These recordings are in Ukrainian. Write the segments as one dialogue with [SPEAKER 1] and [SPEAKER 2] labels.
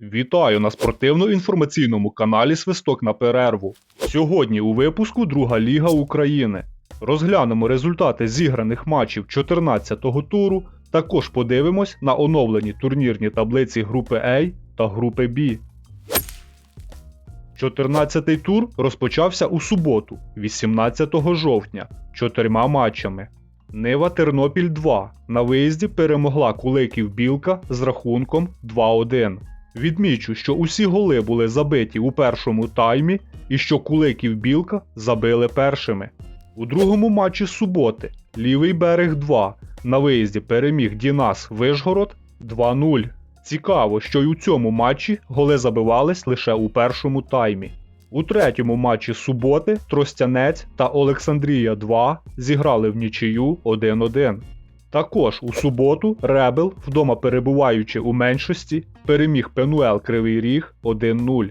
[SPEAKER 1] Вітаю на спортивно-інформаційному каналі Свисток на перерву. Сьогодні у випуску Друга Ліга України. Розглянемо результати зіграних матчів 14-го туру. Також подивимось на оновлені турнірні таблиці групи А та групи Б. 14-й тур розпочався у суботу, 18 жовтня, чотирма матчами. Нива Тернопіль 2 на виїзді перемогла Куликів Білка з рахунком 2-1. Відмічу, що усі голи були забиті у першому таймі і що Куликів Білка забили першими. У другому матчі суботи Лівий берег 2 на виїзді переміг Дінас Вишгород 2-0. Цікаво, що й у цьому матчі голи забивались лише у першому таймі. У третьому матчі суботи Тростянець та Олександрія 2 зіграли в нічию 1-1. Також у суботу Ребел, вдома перебуваючи у меншості, переміг Пенуел Кривий Ріг 1-0.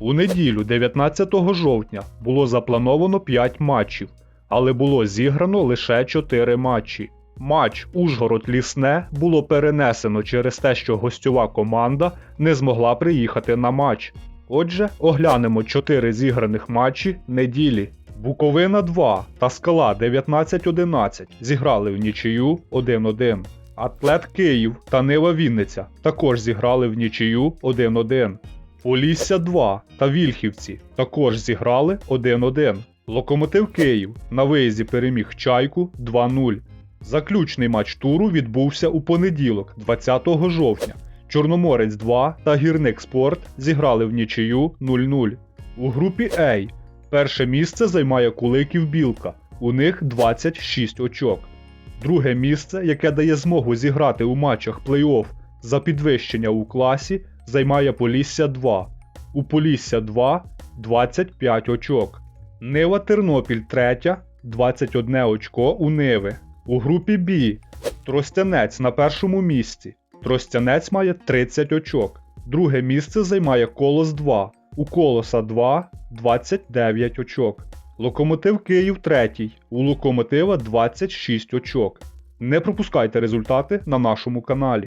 [SPEAKER 1] У неділю, 19 жовтня, було заплановано 5 матчів, але було зіграно лише 4 матчі. Матч Ужгород Лісне було перенесено через те, що гостьова команда не змогла приїхати на матч. Отже, оглянемо 4 зіграних матчі неділі. Буковина 2 та Скала 19-11 зіграли в нічию 1-1. Атлет Київ та Нива Вінниця також зіграли в нічию 1-1. Полісся 2 та Вільхівці також зіграли 1-1. Локомотив Київ на виїзді переміг Чайку 2-0. Заключний матч туру відбувся у понеділок, 20 жовтня. Чорноморець 2 та Гірник Спорт зіграли в нічию 0-0. У групі А перше місце займає Куликів Білка. У них 26 очок. Друге місце, яке дає змогу зіграти у матчах плей-офф за підвищення у класі, займає Полісся 2. У Полісся 2 25 очок. Нива Тернопіль 3, 21 очко у Ниви. У групі Б Тростянець на першому місці. Тростянець має 30 очок. Друге місце займає Колос 2. У Колоса 2 29 очок. Локомотив Київ 3. У Локомотива 26 очок. Не пропускайте результати на нашому каналі.